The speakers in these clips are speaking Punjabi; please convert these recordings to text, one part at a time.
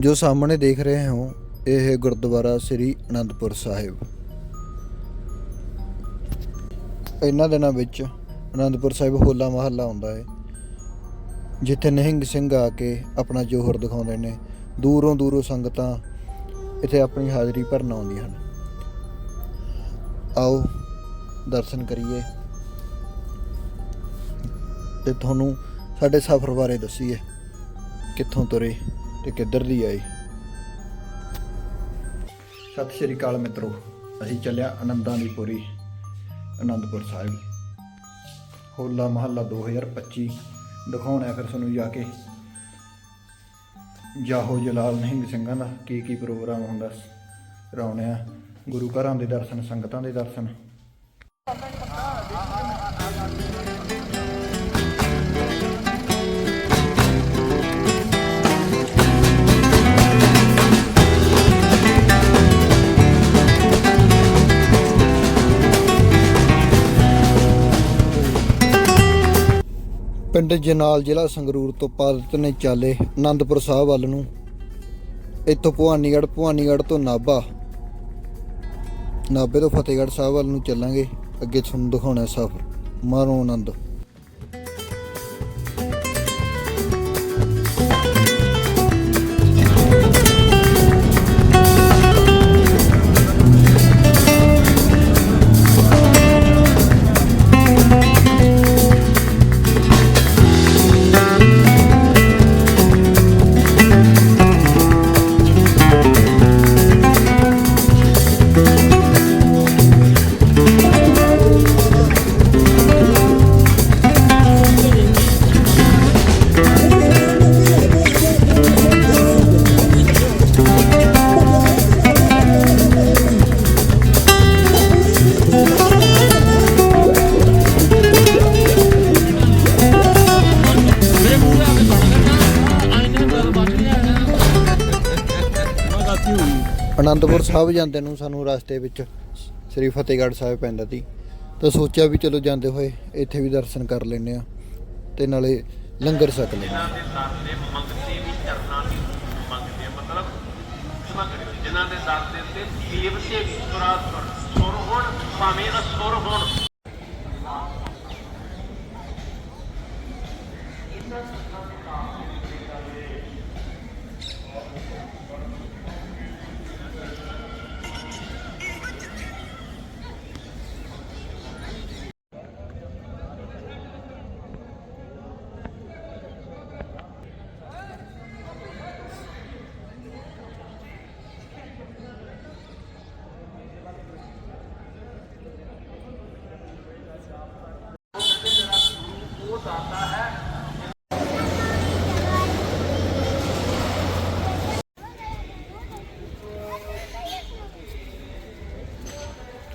ਜੋ ਸਾਹਮਣੇ ਦੇਖ ਰਹੇ ਹੋ, ਇਹ ਗੁਰਦੁਆਰਾ ਸ੍ਰੀ ਅਨੰਦਪੁਰ ਸਾਹਿਬ। ਇਹਨਾਂ ਦਿਨਾਂ ਵਿੱਚ ਅਨੰਦਪੁਰ ਸਾਹਿਬ ਹੋਲਾ ਮਹੱਲਾ ਆਉਂਦਾ ਹੈ। ਜਿੱਥੇ ਨਿਹੰਗ ਸਿੰਘ ਆ ਕੇ ਆਪਣਾ ਜੋਹਰ ਦਿਖਾਉਂਦੇ ਨੇ। ਦੂਰੋਂ ਦੂਰੋਂ ਸੰਗਤਾਂ ਇੱਥੇ ਆਪਣੀ ਹਾਜ਼ਰੀ ਭਰਨ ਆਉਂਦੀਆਂ ਹਨ। ਆਓ, ਦਰਸ਼ਨ ਕਰੀਏ। ਤੇ ਤੁਹਾਨੂੰ ਸਾਡੇ ਸਫ਼ਰ ਬਾਰੇ ਦੱਸੀਏ, ਕਿੱਥੋਂ ਤੁਰੇ। ਤੇ ਕਿੱਧਰ ਦੀ ਆਏ ਸਤਿ ਸ਼੍ਰੀ ਅਕਾਲ ਮਿੱਤਰੋ, ਅਸੀਂ ਚੱਲਿਆ ਆਨੰਦਾਂ ਦੀ ਪੁਰੀ ਆਨੰਦਪੁਰ ਸਾਹਿਬ। ਹੋਲਾ ਮਹੱਲਾ 2025 ਦਿਖਾਉਣਾ ਫਿਰ ਤੁਹਾਨੂੰ ਜਾ ਕੇ। ਜਾਹੋ ਜਲਾਲ ਨਿਹੰਗ ਸਿੰਘਾਂ ਦਾ ਕੀ ਕੀ ਪ੍ਰੋਗਰਾਮ ਹੁੰਦਾ ਕਰਾਉਣੇ ਗੁਰੂ ਘਰਾਂ ਦੇ ਦਰਸ਼ਨ, ਸੰਗਤਾਂ ਦੇ ਦਰਸ਼ਨ। ਪਿੰਡ ਜਨਾਲ ਜ਼ਿਲ੍ਹਾ ਸੰਗਰੂਰ ਤੋਂ ਪਾਦਤ ਨੇ ਚਾਲੇ ਆਨੰਦਪੁਰ ਸਾਹਿਬ ਵੱਲ ਨੂੰ। ਇੱਥੋਂ ਭਵਾਨੀਗੜ੍ਹ ਭਵਾਨੀਗੜ੍ਹ ਤੋਂ ਨਾਭਾ। ਨਾਭੇ ਤੋਂ ਫਤਿਹਗੜ੍ਹ ਸਾਹਿਬ ਵੱਲ ਨੂੰ ਚੱਲਾਂਗੇ। ਅੱਗੇ ਤੁਹਾਨੂੰ ਦਿਖਾਉਣਾ ਸਫ਼ਰ। ਮਾਰੋ ਆਨੰਦ। ਅਨੰਦਪੁਰ ਸਾਹਿਬ ਜਾਂਦੇ ਨੂੰ ਸਾਨੂੰ ਰਸਤੇ ਵਿੱਚ ਸ੍ਰੀ ਫਤਿਹਗੜ੍ਹ ਸਾਹਿਬ ਪੈਂਦਾ ਸੀ। ਤਾਂ ਸੋਚਿਆ ਵੀ ਚਲੋ ਜਾਂਦੇ ਹੋਏ ਇੱਥੇ ਵੀ ਦਰਸ਼ਨ ਕਰ ਲੈਨੇ ਆ ਤੇ ਨਾਲੇ ਲੰਗਰ ਛਕ ਦੀ ਮੰਗਦੇ ਆ। ਮਤਲਬ ਮੰਗਦੇ ਜਿਨ੍ਹਾਂ ਦੇ ਦਰ ਦੇ ਉੱਤੇ ਦੇਵਤੇ ਵੀ ਸੁਰਾ ਸੁਰ ਹੋਣ ਭਾਵੇਂ ਅਸੁਰ ਹੋਣ।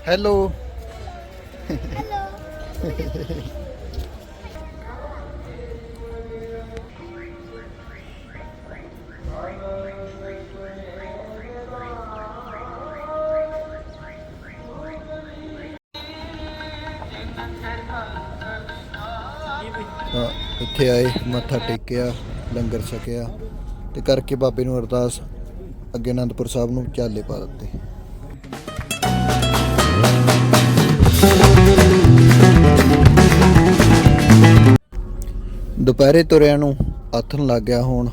ਹੈਲੋ ਤਾਂ ਇੱਥੇ ਆਏ ਮੱਥਾ ਟੇਕਿਆ ਲੰਗਰ ਛਕਿਆ ਤੇ ਕਰਕੇ ਬਾਬੇ ਨੂੰ ਅਰਦਾਸ ਅੱਗੇ ਅਨੰਦਪੁਰ ਸਾਹਿਬ ਨੂੰ ਚਾਲੇ ਪਾ ਦਿੱਤੇ। ਦੁਪਹਿਰੇ ਤੁਰਿਆਂ ਨੂੰ ਆਥਣ ਲੱਗ ਗਿਆ ਹੁਣ।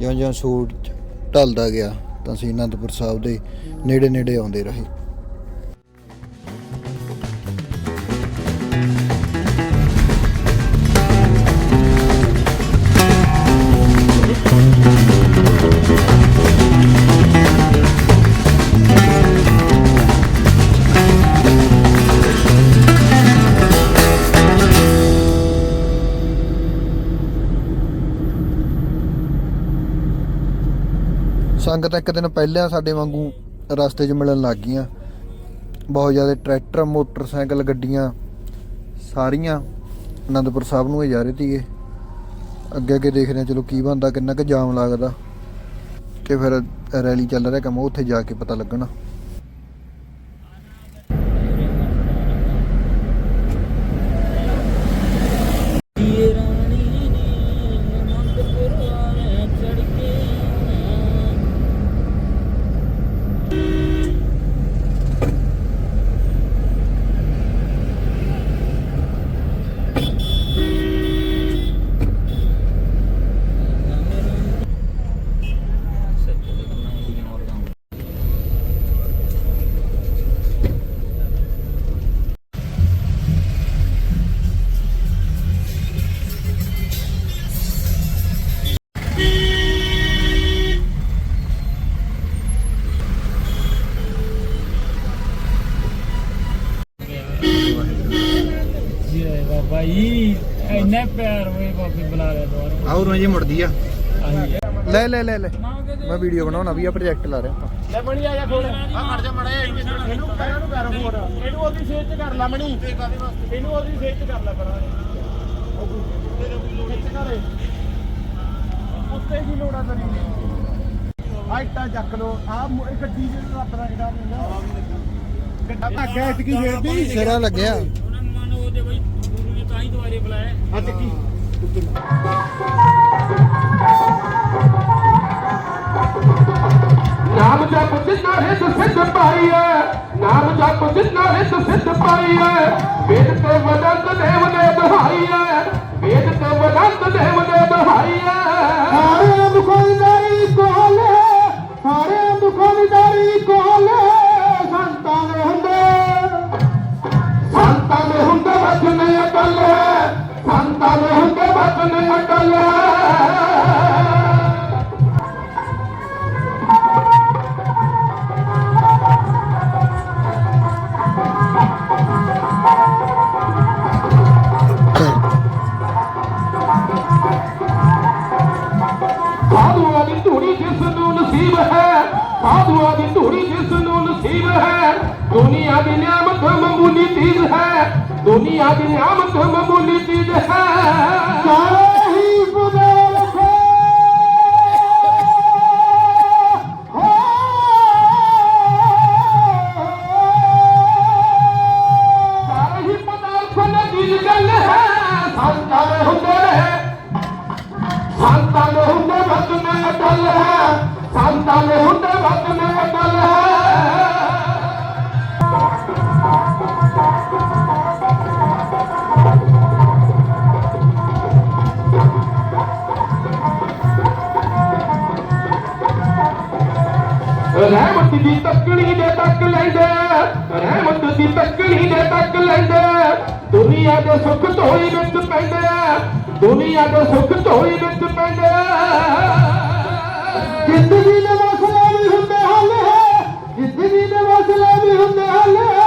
ਜਿਉਂ ਜਿਉਂ ਸੂਰਜ ਢਲਦਾ ਗਿਆ, ਤਾਂ ਅਸੀਂ ਅਨੰਦਪੁਰ ਸਾਹਿਬ ਦੇ ਨੇੜੇ ਨੇੜੇ ਆਉਂਦੇ ਰਹੇ। ਸੰਗਤ ਇੱਕ ਦਿਨ ਪਹਿਲਾਂ ਸਾਡੇ ਵਾਂਗੂ ਰਸਤੇ 'ਚ ਮਿਲਣ ਲੱਗ ਗਈਆਂ। ਬਹੁਤ ਜ਼ਿਆਦਾ ਟਰੈਕਟਰ, ਮੋਟਰਸਾਈਕਲ, ਗੱਡੀਆਂ ਸਾਰੀਆਂ ਅਨੰਦਪੁਰ ਸਾਹਿਬ ਨੂੰ ਹੀ ਜਾ ਰਹੇ ਸੀਗੇ। ਅੱਗੇ ਅੱਗੇ ਦੇਖਦੇ ਹਾਂ ਚਲੋ ਕੀ ਬਣਦਾ, ਕਿੰਨਾ ਕੁ ਜਾਮ ਲੱਗਦਾ। ਕਿ ਫਿਰ ਰੈਲੀ ਚੱਲ ਰਿਹਾ ਕੰਮ, ਉੱਥੇ ਜਾ ਕੇ ਪਤਾ ਲੱਗਣਾ। ਪੈਰ ਹੋਏ ਬਾਬੀ ਬੁਲਾ ਲਿਆ ਦੁਬਾਰਾ। ਆਹ ਉਰੋਂ ਜੀ ਮੁੜਦੀ ਆ। ਆਹੀ ਲੈ ਲੈ ਲੈ ਲੈ। ਮੈਂ ਵੀਡੀਓ ਬਣਾਉਣਾ ਵੀ ਆ ਪ੍ਰੋਜੈਕਟ ਲਾ ਰਿਹਾ ਆਪਾਂ। ਲੈ ਮਣੀ ਆ ਜਾ ਖੋਲ ਆ ਖੜ ਜਾ ਮੜੇ ਇਹਨੂੰ ਕਹਿ ਉਹਨੂੰ ਕਰ ਹੋਰ। ਇਹਨੂੰ ਉਹਦੀ ਸੇਜ ਚ ਕਰ ਲੈ ਮਣੀ। ਇਹਨੂੰ ਉਹਦੀ ਸੇਜ ਚ ਕਰ ਲੈ ਪਰਾਂ। ਖਿੱਚ ਕਰ ਉੱਤੇ ਕੀ ਲੋੜਾ ਤੇਰੀ? ਹਾਈਟਾਂ ਚੱਕ ਲੋ ਆ ਗੱਡੀ ਦੇ ਰੱਬ ਦਾ ਕਿਹੜਾ ਗੱਡਾ ਧਾਗਾ ਇਸ ਕੀ ਫੇਰਦੀ ਸਿਰਾ ਲੱਗਿਆ ਉਹਨਾਂ ਮਨ ਉਹਦੇ ਬਈ ਗੁਰੂ ਨੇ ਤਾਂ ਹੀ ਦੁਆਰੇ ਬੁਲਾਇਆ ਅੱਜ ਕੀ? ਨਾਮ ਜਪ ਜਿਨਾ ਹਿੱਤ ਸਿੱਧ ਪਾਈਐ ਨਾਮ ਜਪ ਜਿਨਾ ਹਿੱਤ ਸਿੱਧ ਪਾਈਐ ਵੇਦ ਤੇ ਵਦੰਤ ਦੇਵ ਨੇ ਦਹਾਈਐ ਵੇਦ ਤੇ ਵਦੰਤ ਦੇਵ ਨੇ ਦਹਾਈਐ ਸਾਰੇ ਦੁੱਖਾਂ ਸਾਧੂਆਂ ਦੀ ਧੂੜੀ ਜਿਸ ਨੂੰ ਨਸੀਬ ਹੈ ਦੁਨੀਆ ਦੀ ਨਿਆਮਤ ਮਾਮੂਲੀ ਚੀਜ਼ ਹੈ ਦੁਨੀਆ ਦੀ ਨਿਆਮਤ ਮਾਮੂਲੀ ਚੀਜ਼ ਹੈ। ਸਾਰੇ ਹੀ ਬੁਦੇ ਸੰਤਾਂ ਦੇ ਹੁੰਦੇ ਹੁੰਦੇ ਵਚਨ ਅਟਲ ਹੈ। ਸੰਤਾਂ ਦੇ ਹੁੰਦੇ ਵਚਨ ਅਟਲ ਹੈ ਰਹਿਮਤ ਦੀ ਤੱਕਣੀ ਦੇ ਤੱਕ ਲੈਂਦੇ, ਰਹਿਮਤ ਦੀ ਤੱਕਣੀ ਦੇ ਤੱਕ ਲੈਂਦੇ। ਦੁਨੀਆ ਦੇ ਸੁੱਖ ਧੋਈ ਵਿੱਚ ਪੈਂਦੇ, ਦੁਨੀਆ ਦੇ ਸੁੱਖ ਧੋਈ ਵਿੱਚ ਪੈਂਦੇ। ਜ਼ਿੰਦਗੀ ਦੇ ਮਸਲੇ ਵੀ ਹੁੰਦੇ ਹੱਲ ਜ਼ਿੰਦਗੀ ਦੇ ਮਸਲੇ ਵੀ ਹੁੰਦੇ ਹੱਲ ਸੰਤਾਂ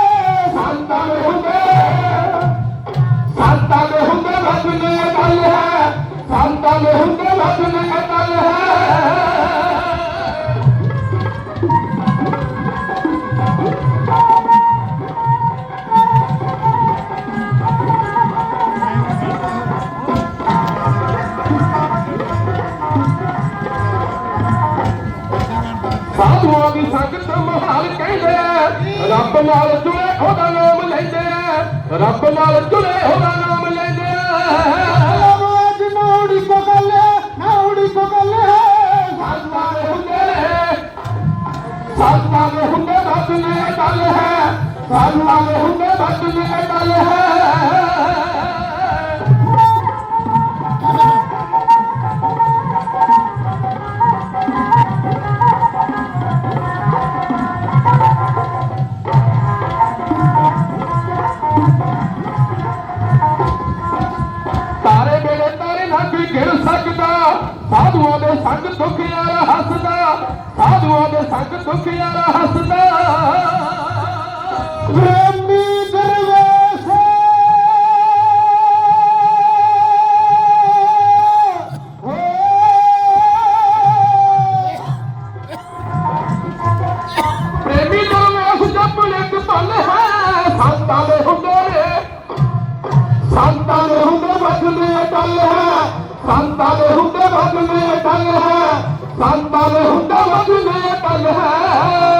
ਸਾਧੂਆਂ ਦੀ ਸੰਗਤ ਮਹਾਲ ਕਹਿੰਦੇ ਆ ਰੱਬ ਨਾਲ ਜੁੜੇ ਉਹਦਾ ਨਾਮ ਲੈਂਦੇ ਆ ਰੱਬ ਨਾਲ ਜੁੜੇ ਉਹਦਾ ਨਾਮ ਲੈਂਦੇ ਆ ਆਵਾਜ਼ ਨੌੜੀ ਕੋ ਗੱਲੇ ਨੌੜੀ ਕੋ ਗੱਲੇ ਸੰਤਾਂ ਦੇ ਹੁੰਦੇ ਨੇ ਸੰਤਾਂ ਦੇ ਹੁੰਦੇ ਵਚਨ ਅਟਲ ਹੈ ਸੰਤਾਂ ਦੇ ਹੁੰਦੇ ਵਚਨ ਅਟਲ ਹੈ ਸੰਗ ਦੁੱਖ ਯਾਰਾ ਹੱਸਦਾ ਸਾਧੂਆਂ ਦੇ ਸੰਗ ਦੁੱਖ ਯਾਰਾ ਹੱਸਦਾ। ਹੁੰਦੇ ਵਚਨ ਅਟਲ ਹੈ ਸੰਤਾਂ ਦੇ ਹੁੰਦੇ ਵਚਨ ਅਟਲ ਹੈ